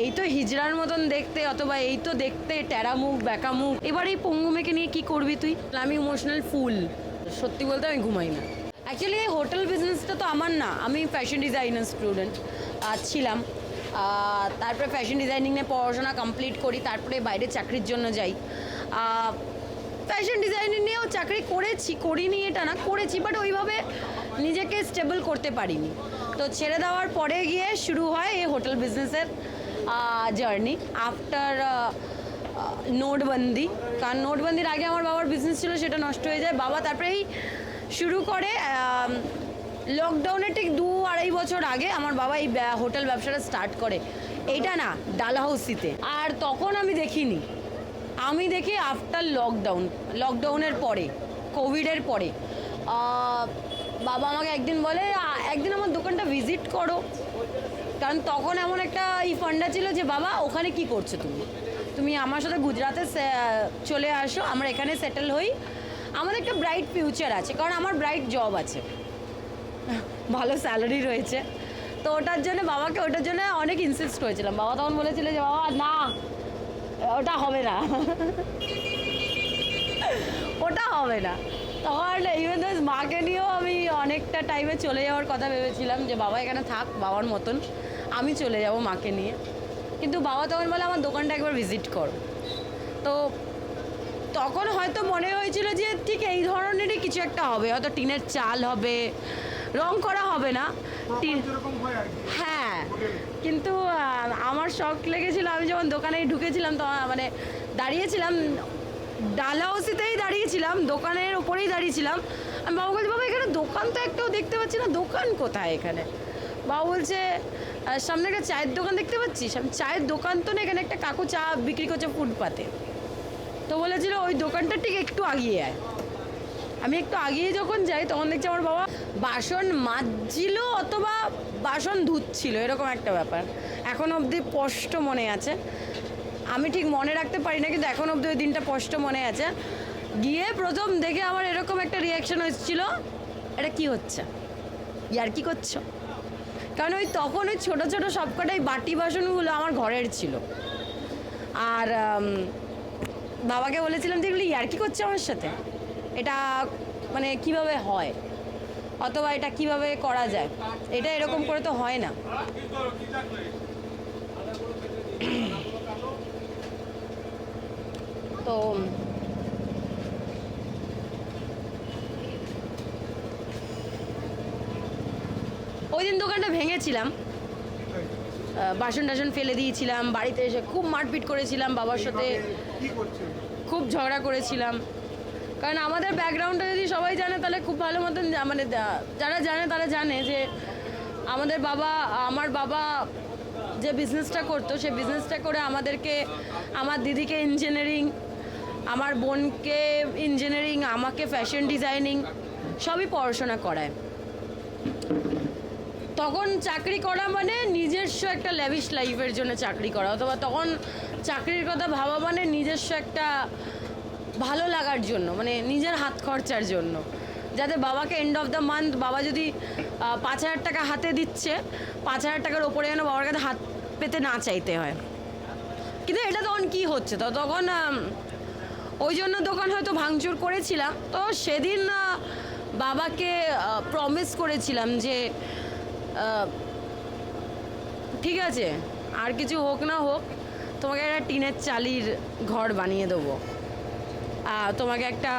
এই তো হিজড়ার মতন দেখতে, অথবা এই তো দেখতে, টেরা মুখ, ব্যাকা মুখ। এবার এই পঙ্গু মেয়েকে নিয়ে কি করবি তুই? আমি ইমোশনাল ফুল সত্যি বলতে আমি ঘুমাই না। অ্যাকচুয়ালি এই হোটেল বিজনেসটা তো আমার না। আমি ফ্যাশন ডিজাইনার স্টুডেন্ট ছিলাম। তারপরে ফ্যাশন ডিজাইনিং নিয়ে পড়াশোনা কমপ্লিট করি, তারপরে বাইরে চাকরির জন্য যাই। ফ্যাশন ডিজাইনিং নিয়েও চাকরি করেছি, করিনি এটা না, করেছি বাট ওইভাবে নিজেকে স্টেবল করতে পারিনি। তো ছেড়ে দেওয়ার পরে গিয়ে শুরু হয় এই হোটেল বিজনেসের জার্নি আফটার নোটবন্দি। কারণ নোটবন্দির আগে আমার বাবার বিজনেস ছিল, সেটা নষ্ট হয়ে যায়। বাবা তারপরেই শুরু করে লকডাউনের ঠিক দু আড়াই বছর আগে আমার বাবা এই হোটেল ব্যবসাটা স্টার্ট করে। এইটা না ডালহাউসিতে আর তখন আমি দেখিনি। আমি দেখি আফটার লকডাউন লকডাউনের পরে কোভিডের পরে। বাবা আমাকে একদিন বলে একদিন আমার দোকানটা ভিজিট করো। কারণ তখন এমন একটা ই ফান্ডা ছিল যে, বাবা, ওখানে কি করছ তুমি? তুমি আমার সাথে গুজরাটে সে- চলে আসো, আমরা এখানে সেটেল হই। আমাদের একটা ব্রাইট ফিউচার আছে, কারণ আমার ব্রাইট জব আছে। ভালো স্যালারি রয়েছে। তো ওটার জন্য বাবাকে, ওটার জন্য অনেক ইনসিস্ট করেছিলাম। বাবা তখন বলেছিল যে, বাবা, না, ওটা হবে না। ওটা হবে না। তখন ইভেন মাকে নিয়েও আমি অনেকটা টাইমে চলে যাওয়ার কথা ভেবেছিলাম যে, বাবা, এখানে থাক, বাবার মতন। আমি চলে যাব মাকে নিয়ে। কিন্তু বাবা তখন বলে আমার দোকানটা একবার ভিজিট কর। তো তখন হয়তো মনে হয়েছিল যে ঠিক এই ধরনেরই কিছু একটা হবে। হয়তো টিনের চাল হবে রং করা হবে না। হয় হ্যাঁ। কিন্তু আমার শখ লেগেছিল আমি যখন দোকানে ঢুকেছিলাম তো মানে দাঁড়িয়েছিলাম ডালাউসিতেই দাঁড়িয়েছিলাম দোকানের ওপরেই দাঁড়িয়েছিলাম। আমি বাবা বলছি বাবা এখানে দোকান তো একটাও দেখতে পাচ্ছি না। দোকান কোথায় এখানে? বাবা বলছে সামনে একটা চায়ের দোকান দেখতে পাচ্ছিস? আমি চায়ের দোকান তো না, এখানে একটা কাকু চা বিক্রি করছে ফুটপাতে। তো বলেছিল ওই দোকানটা ঠিক একটু আগিয়ে আয়। আমি একটু আগিয়ে যখন যাই, তখন দেখছি আমার বাবা বাসন মাজছিল অথবা বাসন ধুচ্ছিল, এরকম একটা ব্যাপার। এখন অবধি স্পষ্ট মনে আছে। আমি ঠিক মনে রাখতে পারি না, কিন্তু এখন অবধি ওই দিনটা স্পষ্ট মনে আছে। গিয়ে প্রথম দেখে আমার এরকম একটা রিয়াকশন হচ্ছিল এটা কি হচ্ছে? ইয়ার কি করছ? কারণ ওই তখন ওই ছোটো ছোটো সবকটাই বাটি বাসনগুলো আমার ঘরের ছিল। আর বাবাকে বলেছিলাম যে এগুলো ইয়ার্কি করছে আমার সাথে। এটা মানে কীভাবে হয়? অথবা এটা কীভাবে করা যায়? এটা এরকম করে তো হয় না। তো ওই দিন দোকানটা ভেঙেছিলাম। বাসন টাসন ফেলে দিয়েছিলাম বাড়িতে এসে খুব মারপিট করেছিলাম বাবার সাথে। খুব ঝগড়া করেছিলাম। কারণ আমাদের ব্যাকগ্রাউন্ডটা যদি সবাই জানে তাহলে খুব ভালো মতন মানে যারা জানে তারা জানে যে আমাদের বাবা আমার বাবা যে বিজনেসটা করতো সে বিজনেসটা করে আমাদেরকে আমার দিদিকে ইঞ্জিনিয়ারিং আমার বোনকে ইঞ্জিনিয়ারিং আমাকে ফ্যাশন ডিজাইনিং সবই পড়াশোনা করায়। তখন চাকরি করা মানে নিজস্ব একটা ল্যাভিশ লাইফের জন্য চাকরি করা, অথবা তখন চাকরির কথা ভাবা মানে নিজস্ব একটা ভালো লাগার জন্য মানে নিজের হাত খরচার জন্য। যাতে বাবাকে এন্ড অফ দ্য মান্থ বাবা যদি পাঁচ হাজার টাকা হাতে দিচ্ছে, পাঁচ হাজার টাকার ওপরে যেন বাবার কাছে হাত পেতে না চাইতে হয়। কিন্তু এটা তখন কি হচ্ছে? তো তখন ওই জন্য দোকান হয়তো ভাঙচুর করেছিলাম। তো সেদিন বাবাকে প্রমিস করেছিলাম যে ঠিক আছে, আর কিছু হোক না হোক, তোমাকে একটা টিনের চালির ঘর বানিয়ে দেবো। তোমাকে একটা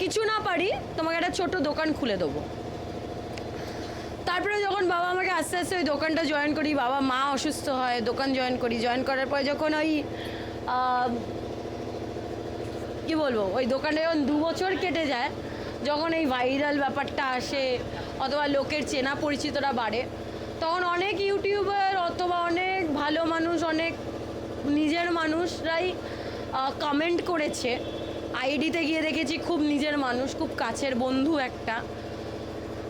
কিছু না পারি, তোমাকে একটা ছোট দোকান খুলে দেবো। তারপরে যখন বাবা আমাকে আস্তে আস্তে ওই দোকানটা জয়েন করি, বাবা মা অসুস্থ হয়, দোকান জয়েন করি, জয়েন করার পরে যখন ওই কি বলব, ওই দোকানে যখন দু বছর কেটে যায়, যখন এই ভাইরাল ব্যাপারটা আসে অথবা লোকের চেনা পরিচিতরা বাড়ে। তখন অনেক ইউটিউবার অথবা অনেক ভালো মানুষ, অনেক নিজের মানুষরাই কমেন্ট করেছে। আইডিতে গিয়ে দেখেছি খুব নিজের মানুষ, খুব কাছের বন্ধু একটা।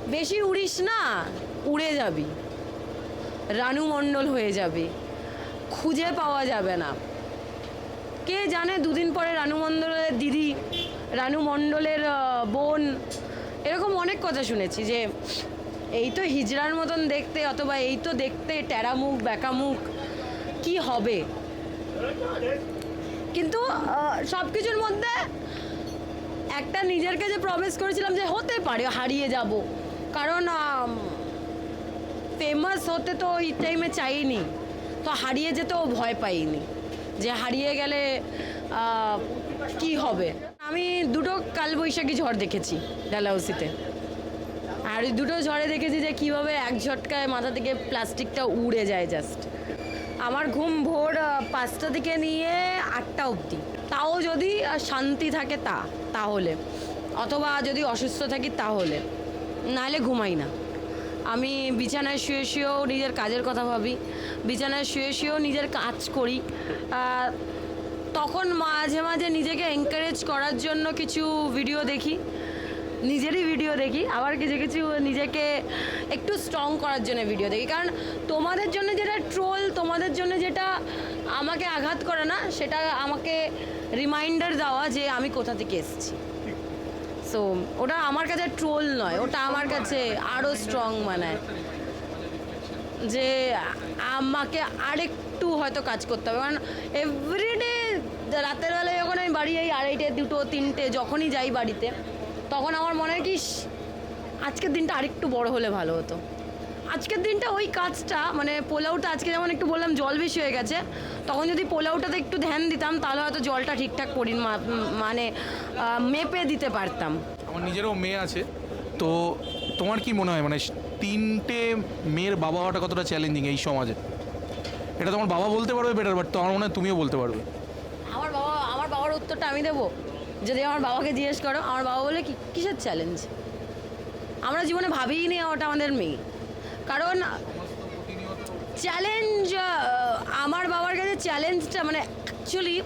বেশি উড়িস না, উড়ে যাবি। রানু মণ্ডল হয়ে যাবে। খুঁজে পাওয়া যাবে না। কে জানে দুদিন পরে রানু মণ্ডলের দিদি, রানু মণ্ডলের বোন এরকম অনেক কথা শুনেছি যে এই তো হিজড়ার মতন দেখতে অথবা এই তো দেখতে টেরা মুখ বেঁকা মুখ, কি হবে? কিন্তু সব কিছুর মধ্যে একটা নিজেরকে যে প্রমিস করেছিলাম যে হতে পারে, হারিয়ে যাব। কারণ ফেমাস হতে তো ওই টাইমে চাইনি। তো হারিয়ে যেতেও ভয় পাইনি। যে হারিয়ে গেলে কি হবে? আমি দুটো কালবৈশাখী ঝড় দেখেছি ডালাউসিতে আর ওই দুটো ঝড়ে দেখেছি যে কীভাবে এক ঝটকায় মাথা থেকে প্লাস্টিকটা উড়ে যায় জাস্ট আমার ঘুম ভোর পাঁচটা থেকে নিয়ে আটটা অবধি। তাও যদি শান্তি থাকে তা, তাহলে। অথবা যদি অসুস্থ থাকি তাহলে। নাহলে ঘুমাই না। আমি বিছানায় শুয়ে শুয়েও নিজের কাজের কথা ভাবি। বিছানায় শুয়ে শুয়েও নিজের কাজ করি। তখন মাঝে মাঝে নিজেকে এনকারেজ করার জন্য কিছু ভিডিও দেখি। নিজেরই ভিডিও দেখি। আবার কিছু কিছু নিজেকে একটু স্ট্রং করার জন্য ভিডিও দেখি। কারণ তোমাদের জন্য যেটা ট্রোল তোমাদের জন্য যেটা আমাকে আঘাত করে না, সেটা আমাকে রিমাইন্ডার দেওয়া যে আমি কোথা থেকে এসেছি। সো ওটা আমার কাছে ট্রোল নয়, ওটা আমার কাছে আরও স্ট্রং মানায় যে আমাকে আরেকটু হয়তো কাজ করতে হবে। কারণ এভরিডে রাতের বেলায় যখন আমি বাড়ি যাই, আড়াইটে, দুটো, তিনটে, যখনই যাই বাড়িতে, তখন আমার মনে হয় কি আজকের দিনটা আরেকটু বড় হলে ভালো হতো। আজকের দিনটা ওই কাজটা মানে পোলাওটা আজকে যেমন একটু বললাম জল বেশি হয়ে গেছে, তখন যদি পোলাওটাতে একটু ধ্যান দিতাম, তাহলে হয়তো জলটা ঠিকঠাক পরি মানে মেপে দিতে পারতাম। আমার নিজেরও মেয়ে আছে, তো তোমার কি মনে হয় মানে তিনটে মেয়ের বাবা হওয়াটা কতটা চ্যালেঞ্জিং এই সমাজে? এটা তোমার বাবা বলতে পারবে বেটার বাট তোমার মনে হয় তুমিও বলতে পারবে আমার বাবা আমার বাবার উত্তরটা আমি দেবো। যদি আমার বাবাকে জিজ্ঞেস করো, আমার বাবা বলে কি, কিসের চ্যালেঞ্জ আমরা জীবনে ভাবিই নি ওটা আমাদের মেয়ে। কারণ চ্যালেঞ্জ আমার বাবার কাছে চ্যালেঞ্জটা মানে অ্যাকচুয়ালি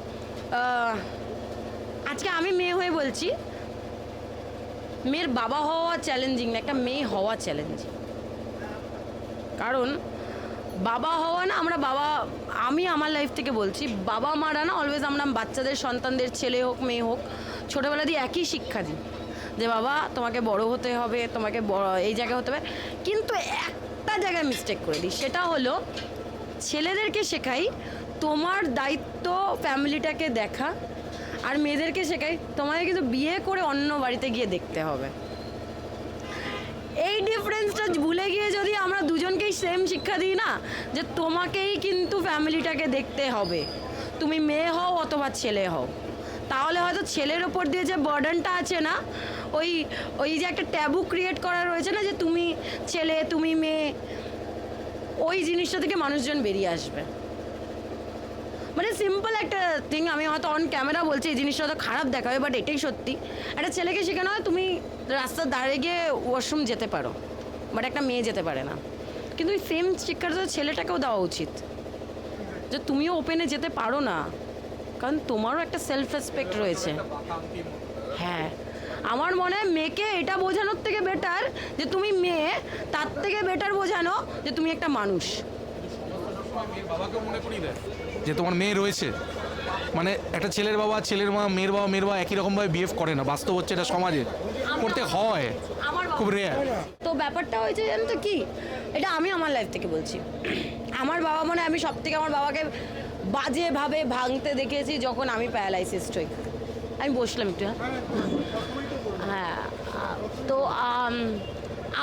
আজকে আমি মেয়ে হয়ে বলছি, মেয়ের বাবা হওয়া চ্যালেঞ্জিং না, একটা মেয়ে হওয়া চ্যালেঞ্জিং কারণ বাবা হওয়া না, আমরা বাবা, আমি আমার লাইফ থেকে বলছি, বাবা মারা না অলওয়েজ আমরা বাচ্চাদের, সন্তানদের, ছেলে হোক, মেয়ে হোক, ছোটোবেলা দিয়ে একই শিক্ষা দিই। যে বাবা, তোমাকে বড় হতে হবে, তোমাকে বড় এই জায়গায় হতে হবে। কিন্তু একটা জায়গায় মিস্টেক করে দিই, সেটা হলো ছেলেদেরকে শেখাই, তোমার দায়িত্ব ফ্যামিলিটাকে দেখা, আর মেয়েদেরকে শেখাই, তোমাকে কিন্তু বিয়ে করে অন্য বাড়িতে গিয়ে দেখতে হবে। এই ডিফারেন্সটা ভুলে গিয়ে যদি আমরা দুজনকেই সেম শিক্ষা দিই না, যে তোমাকেই কিন্তু ফ্যামিলিটাকে দেখতে হবে। তুমি মেয়ে হও অথবা ছেলে হও। তাহলে হয়তো ছেলের ওপর দিয়ে যে বার্ডেনটা আছে না, ওই ওই যে একটা ট্যাবু ক্রিয়েট করা রয়েছে না যে তুমি ছেলে, তুমি মেয়ে, ওই জিনিসটা থেকে মানুষজন বেরিয়ে আসবে। মানে সিম্পল একটা থিং আমি হয়তো অন ক্যামেরা বলছি এই জিনিসটা হয়তো খারাপ দেখাবে বাট এটাই সত্যি। একটা ছেলেকে শেখানো হয় তুমি রাস্তার দাঁড়িয়ে গিয়ে ওয়াশরুম যেতে পারো বাট একটা মেয়ে যেতে পারে না। কিন্তু ওই সেম শিক্ষাটা তো ছেলেটাকেও দেওয়া উচিত যে তুমিও ওপেনে যেতে পারো না কারণ তোমারও একটা সেলফ রেসপেক্ট রয়েছে। হ্যাঁ। আমার মনে হয় মেয়েকে এটা বোঝানোর থেকে বেটার যে তুমি মেয়ে তার থেকে বেটার বোঝানো যে তুমি একটা মানুষ। বাবাকে মনে করিয়ে দেয়? যে তোমার মেয়ে রয়েছে। মানে একটা ছেলের বাবা ছেলের মা মেয়ের বাবা মেয়ের বাবা একই রকমভাবে বিহেভ করে না। বাস্তব হচ্ছে এটা সমাজে। করতে হয়। আমার খুব রেয়ার তো ব্যাপারটা হয়েছে জানো তো কি? এটা আমি আমার লাইফ থেকে বলছি। আমার বাবা মনে আমি সব থেকে আমার বাবাকে বাজেভাবে ভাঙতে দেখেছি যখন আমি প্যারালাইসিস হই আমি বসলাম একটু হ্যাঁ? হ্যাঁ তো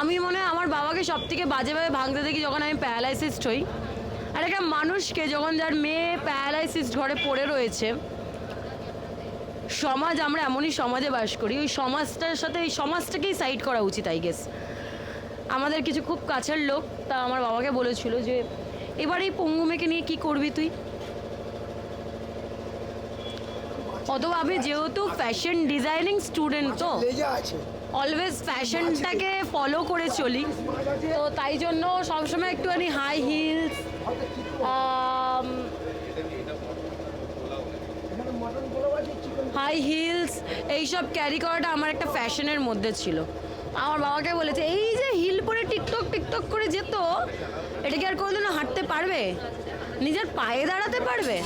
আমি মনে হয় আমার বাবাকে সব থেকে বাজেভাবে ভাঙতে দেখি যখন আমি প্যারালাইসিস হই আর একটা মানুষকে যখন যার মেয়ে প্যারালাইসিস ঘরে পড়ে রয়েছে, সমাজ, আমরা এমনই সমাজে বাস করি, ওই সমাজটার সাথে, এই সমাজটাকেই সাইড করা উচিত আই গেস আমাদের কিছু খুব কাছের লোক, তা আমার বাবাকে বলেছিল যে, এবার এই পঙ্গু মেয়েকে নিয়ে কি করবি তুই? আমি যেহেতু ফ্যাশন ডিজাইনিং স্টুডেন্ট তো আছে। অলওয়েজ ফ্যাশনটাকে ফলো করে চলি। তো তাই জন্য সবসময় একটুখানি হাই হিলস হাই হিলস এইসব ক্যারি করাটা আমার একটা ফ্যাশনের মধ্যে ছিল। আমার বাবাকে বলেছে, এই যে হিল পরে টিকটক টিকটক করে যেত, এটা কি আর কোনোদিনও হাঁটতে পারবে? নিজের পায়ে দাঁড়াতে পারবে?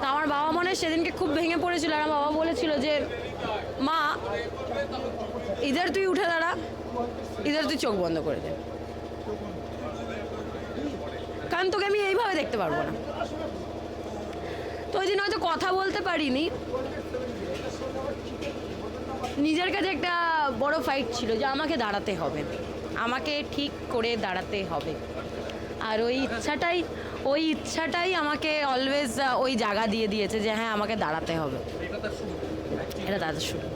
তা আমার বাবা মনে সেদিনকে খুব ভেঙে পড়েছিল। আর আমার বাবা বলেছিল যে মা, ইধার তুই উঠে দাঁড়া। ইদার তুই চোখ বন্ধ করে দে। কারণ তোকে আমি এইভাবে দেখতে পারব না। তো ওই দিন হয়তো কথা বলতে পারিনি। নিজের কাছে একটা বড় ফাইট ছিল যে আমাকে দাঁড়াতে হবে। আমাকে ঠিক করে দাঁড়াতে হবে। আর ওই ইচ্ছাটাই ওই ইচ্ছাটাই আমাকে অলওয়েজ ওই জায়গা দিয়ে দিয়েছে যে হ্যাঁ আমাকে দাঁড়াতে হবে। এটা তাদের শুরু